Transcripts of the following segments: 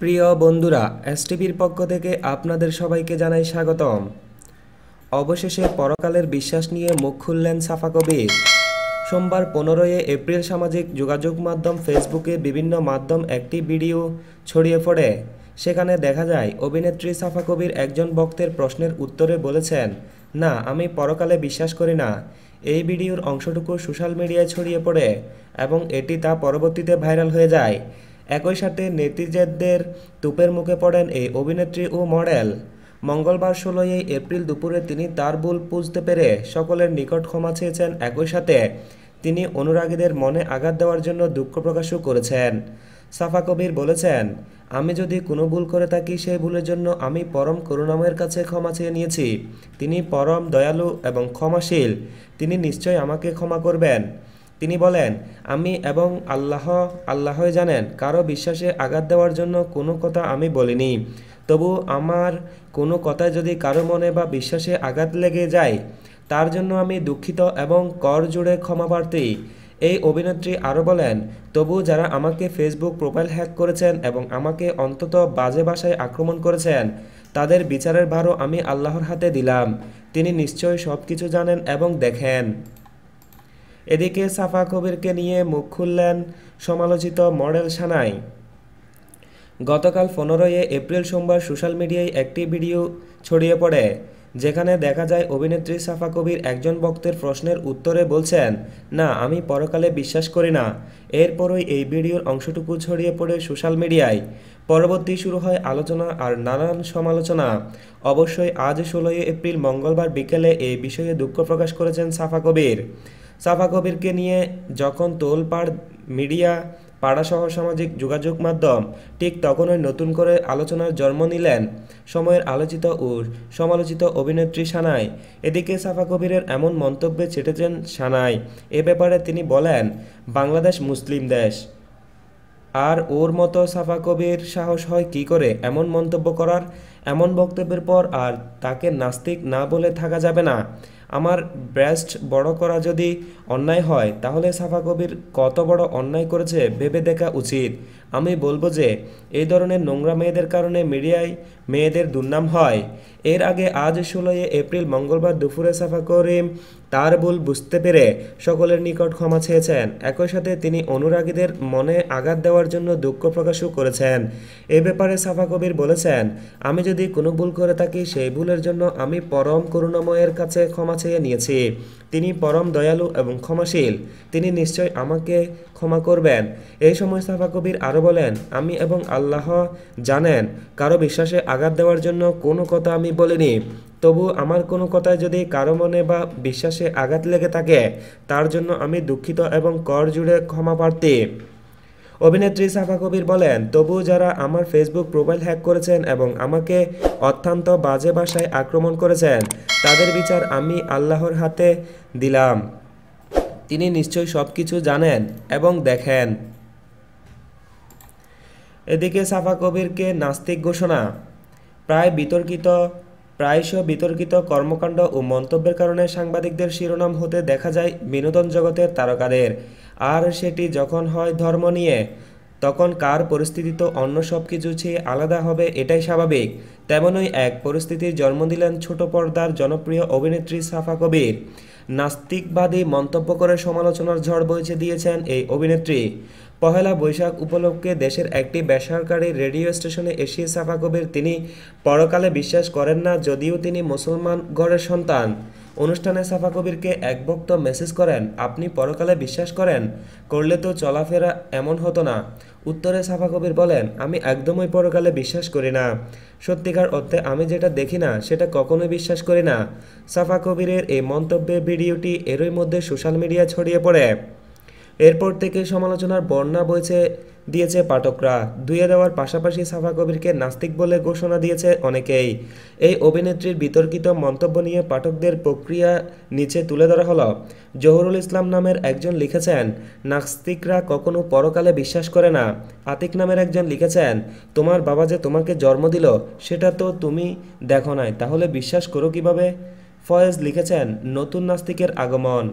প্রিয় বন্ধুরা, এসটিভির পক্ষ থেকে আপনাদের সবাইকে জানাই স্বাগতম। অবশেষে পরকালের বিশ্বাস নিয়ে মুখ খুললেন সাফা কবির। সোমবার পনেরোই এপ্রিল সামাজিক যোগাযোগ মাধ্যম ফেসবুকে বিভিন্ন মাধ্যম একটি ভিডিও ছড়িয়ে পড়ে। সেখানে দেখা যায়, অভিনেত্রী সাফা কবির একজন ভক্তের প্রশ্নের উত্তরে বলেছেন, না, আমি পরকালে বিশ্বাস করি না। এই ভিডিওর অংশটুকু সোশ্যাল মিডিয়ায় ছড়িয়ে পড়ে এবং এটি তা পরবর্তীতে ভাইরাল হয়ে যায়। একই সাথে নেটিজেনদের তুপের মুখে পড়েন এই অভিনেত্রী ও মডেল। মঙ্গলবার ষোলোই এপ্রিল দুপুরে তিনি তার ভুল বুঝতে পেরে সকলের নিকট ক্ষমা চেয়েছেন। একই সাথে তিনি অনুরাগীদের মনে আঘাত দেওয়ার জন্য দুঃখ প্রকাশও করেছেন। সাফা কবির বলেছেন, আমি যদি কোনো ভুল করে থাকি, সেই ভুলের জন্য আমি পরম করুণাময়ের কাছে ক্ষমা চেয়ে নিয়েছি। তিনি পরম দয়ালু এবং ক্ষমাশীল। তিনি নিশ্চয় আমাকে ক্ষমা করবেন। তিনি বলেন, আমি এবং আল্লাহ, আল্লাহই জানেন, কারও বিশ্বাসে আঘাত দেওয়ার জন্য কোনো কথা আমি বলিনি। তবু আমার কোনো কথায় যদি কারও মনে বা বিশ্বাসে আঘাত লেগে যায়, তার জন্য আমি দুঃখিত এবং কর জুড়ে ক্ষমা প্রার্থী। এই অভিনেত্রী আরও বলেন, তবু যারা আমাকে ফেসবুক প্রোফাইল হ্যাক করেছেন এবং আমাকে অন্তত বাজে ভাষায় আক্রমণ করেছেন, তাদের বিচারের ভারও আমি আল্লাহর হাতে দিলাম। তিনি নিশ্চয়ই সব কিছু জানেন এবং দেখেন। এদিকে সাফা কবিরকে নিয়ে মুখ খুললেন সমালোচিত মডেল সানাই। গতকাল পনেরোই এপ্রিল সোমবার সোশ্যাল মিডিয়ায় একটি ভিডিও ছড়িয়ে পড়ে, যেখানে দেখা যায় অভিনেত্রী সাফা কবির একজন ভক্তের প্রশ্নের উত্তরে বলছেন, না, আমি পরকালে বিশ্বাস করি না। এরপরই এই ভিডিওর অংশটুকু ছড়িয়ে পড়ে সোশ্যাল মিডিয়ায়। পরবর্তী শুরু হয় আলোচনা আর নানান সমালোচনা। অবশ্যই আজ ষোলোই এপ্রিল মঙ্গলবার বিকেলে এই বিষয়ে দুঃখ প্রকাশ করেছেন সাফা কবির। সাফা কবিরকে নিয়ে যখন তোলপাড় মিডিয়া পাড়াসহ সামাজিক যোগাযোগ মাধ্যম ঠিক তখনই নতুন করে আলোচনার জন্ম নিলেন সময়ের আলোচিত ও সমালোচিত অভিনেত্রী সানাই। এদিকে সাফা কবিরের এমন মন্তব্যে চেটেছেন সানাই। এ ব্যাপারে তিনি বলেন, বাংলাদেশ মুসলিম দেশ। আর ওর মতো সাফা কবির সাহস হয় কি করে এমন মন্তব্য করার? এমন বক্তব্যের পর আর তাকে নাস্তিক না বলে থাকা যাবে না। আমার ব্রেস্ট বড় করা যদি অন্যায় হয়, তাহলে সাফা কবির কত বড় অন্যায় করেছে ভেবে দেখা উচিত। আমি বলব যে, এই ধরনের নোংরা মেয়েদের কারণে মিডিয়ায় মেয়েদের দুর্নাম হয়। এর আগে আজ ষোলোই এপ্রিল মঙ্গলবার দুপুরে সাফা করিম তার ভুল বুঝতে পেরে সকলের নিকট ক্ষমা চেয়েছেন। একই সাথে তিনি অনুরাগীদের মনে আঘাত দেওয়ার জন্য দুঃখ প্রকাশও করেছেন। এ ব্যাপারে সাফা কবির বলেছেন, আমি যদি কোনো ভুল করে থাকি, সেই ভুলের জন্য আমি পরম করুণাময়ের কাছে ক্ষমা চেয়ে নিয়েছি। তিনি পরম দয়ালু এবং ক্ষমাশীল। তিনি নিশ্চয় আমাকে ক্ষমা করবেন। এই সময় সাফা কবির আরও বলেন, আমি এবং আল্লাহ জানেন, কারও বিশ্বাসে আঘাত দেওয়ার জন্য কোনো কথা আমি বলিনি। তবু আমার কোনো কথায় যদি কারও মনে বা বিশ্বাসে আঘাত লেগে থাকে, তার জন্য আমি দুঃখিত এবং কর জুড়ে ক্ষমা প্রার্থী। অভিনেত্রী সাফা কবির বলেন, তবু যারা আমার ফেসবুক প্রোফাইল হ্যাক করেছেন এবং আমাকে অত্যন্ত বাজে ভাষায় আক্রমণ করেছেন, তাদের বিচার আমি আল্লাহর হাতে দিলাম। তিনি নিশ্চয়ই সব কিছু জানেন এবং দেখেন। এদিকে সাফা কবিরকে নাস্তিক ঘোষণা, প্রায় বিতর্কিত প্রায়শ বিতর্কিত কর্মকাণ্ড ও মন্তব্যের কারণে সাংবাদিকদের শিরোনাম হতে দেখা যায় বিনোদন জগতের তারকাদের। আর সেটি যখন হয় ধর্ম নিয়ে তখন কার পরিস্থিতি তো অন্য সব কিছু চেয়ে আলাদা হবে এটাই স্বাভাবিক। তেমনই এক পরিস্থিতির জন্ম দিলেন ছোট পর্দার জনপ্রিয় অভিনেত্রী সাফা কবির। নাস্তিকবাদী মন্তব্য করে সমালোচনার ঝড় বইছে দিয়েছেন এই অভিনেত্রী। পহেলা বৈশাখ উপলক্ষে দেশের একটি বেসরকারি রেডিও স্টেশনে এসে সাফা কবির তিনি, পরকালে বিশ্বাস করেন না যদিও তিনি মুসলমান গড়ের সন্তান। অনুষ্ঠানে সাফা কবিরকে এক ভক্ত মেসেজ করেন, আপনি পরকালে বিশ্বাস করেন? করলে তো চলাফেরা এমন হতো না। উত্তরে সাফা কবির বলেন, আমি একদমই পরকালে বিশ্বাস করি না। সত্যিকার অর্থে আমি যেটা দেখি না, সেটা কখনোই বিশ্বাস করি না। সাফা কবিরের এই মন্তব্যের ভিডিওটি এরই মধ্যে সোশ্যাল মিডিয়া ছড়িয়ে পড়ে। এরপর থেকে সমালোচনার বন্যা বইছে দিয়েছে পাঠকরা। ধুয়ে দেওয়ার পাশাপাশি সাফা কবিরকে নাস্তিক বলে ঘোষণা দিয়েছে অনেকেই। এই অভিনেত্রীর বিতর্কিত মন্তব্য নিয়ে পাঠকদের প্রক্রিয়া নিচে তুলে ধরা হলো। জহুরুল ইসলাম নামের একজন লিখেছেন, নাস্তিকরা কখনো পরকালে বিশ্বাস করে না। আতিক নামের একজন লিখেছেন, তোমার বাবা যে তোমাকে জন্ম দিল, সেটা তো তুমি দেখো নাই। তাহলে বিশ্বাস করো কীভাবে? ফয়েজ লিখেছেন, নতুন নাস্তিকের আগমন।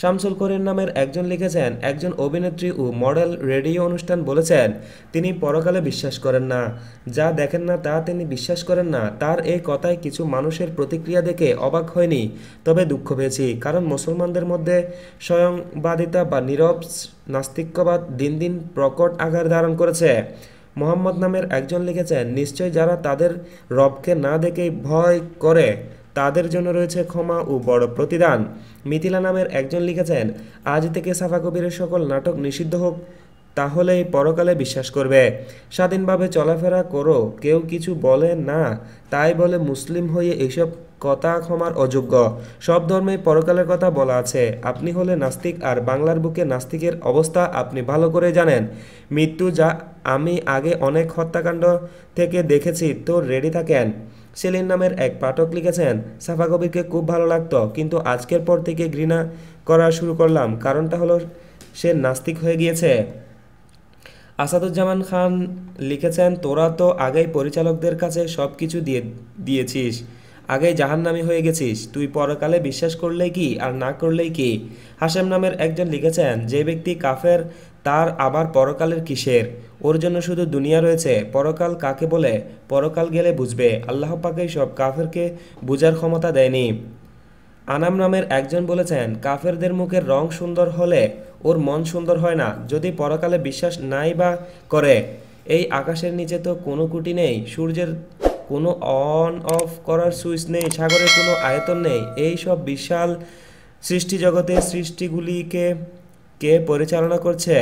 শামসুল করিম নামের একজন লিখেছেন, একজন অভিনেত্রী ও মডেল রেডিও অনুষ্ঠান বলেছেন, তিনি পরকালে বিশ্বাস করেন না। যা দেখেন না তা তিনি বিশ্বাস করেন না। তার এই কথায় কিছু মানুষের প্রতিক্রিয়া দেখে অবাক হয়নি। তবে দুঃখ পেয়েছি, কারণ মুসলমানদের মধ্যে স্বয়ংবাদিতা বা নীরব নাস্তিক্যবাদ দিন দিন প্রকট আকার ধারণ করেছে। মোহাম্মদ নামের একজন লিখেছেন, নিশ্চয় যারা তাদের রবকে না দেখেই ভয় করে তাদের জন্য রয়েছে ক্ষমা ও বড় প্রতিদান। মিথিলা নামের একজন লিখেছেন, আজ থেকে সাফা কবিরের সকল নাটক নিষিদ্ধ হোক, তাহলেই পরকালে বিশ্বাস করবে। স্বাধীনভাবে চলাফেরা করো, কেউ কিছু বলে না, তাই বলে মুসলিম হয়ে এইসব কথা ক্ষমার অযোগ্য। সব ধর্মে পরকালের কথা বলা আছে। আপনি হলে নাস্তিক, আর বাংলার বুকে নাস্তিকের অবস্থা আপনি ভালো করে জানেন। মৃত্যু যা আমি আগে অনেক হত্যাকাণ্ড থেকে দেখেছি, তো রেডি থাকেন। সেলিন নামের এক পাঠক লিখেছেন, সাফা কবিরকে খুব ভালো লাগতো, কিন্তু আজকের পর থেকে ঘৃণা করা শুরু করলাম, কারণটা হলো সে নাস্তিক হয়ে গিয়েছে। আসাদুজ্জামান খান লিখেছেন, তোরা তো আগেই পরিচালকদের কাছে সব কিছু দিয়ে, দিয়েছিস, আগেই জাহান্নামি হয়ে গেছিস, তুই পরকালে বিশ্বাস করলেই কি আর না করলেই কি? হাসেম নামের একজন লিখেছেন, যে ব্যক্তি কাফের তার আবার পরকালের কিসের? ওর জন্য শুধু দুনিয়া রয়েছে, পরকাল কাকে বলে? পরকাল গেলে বুঝবে, আল্লাহ পাকেই সব কাফেরকে বুঝার ক্ষমতা দেয়নি। আনাম নামের একজন বলেছেন, কাফেরদের মুখের রং সুন্দর হলে ওর মন সুন্দর হয় না, যদি পরকালে বিশ্বাস নাই বা করে। এই আকাশের নিচে তো কোনো কুটি নেই, সূর্যের কোনো অন অফ করার সুইচ নেই, সাগরের কোনো আয়তন নেই। এই সব বিশাল সৃষ্টি জগতের সৃষ্টিগুলিকে কে পরিচালনা করছে?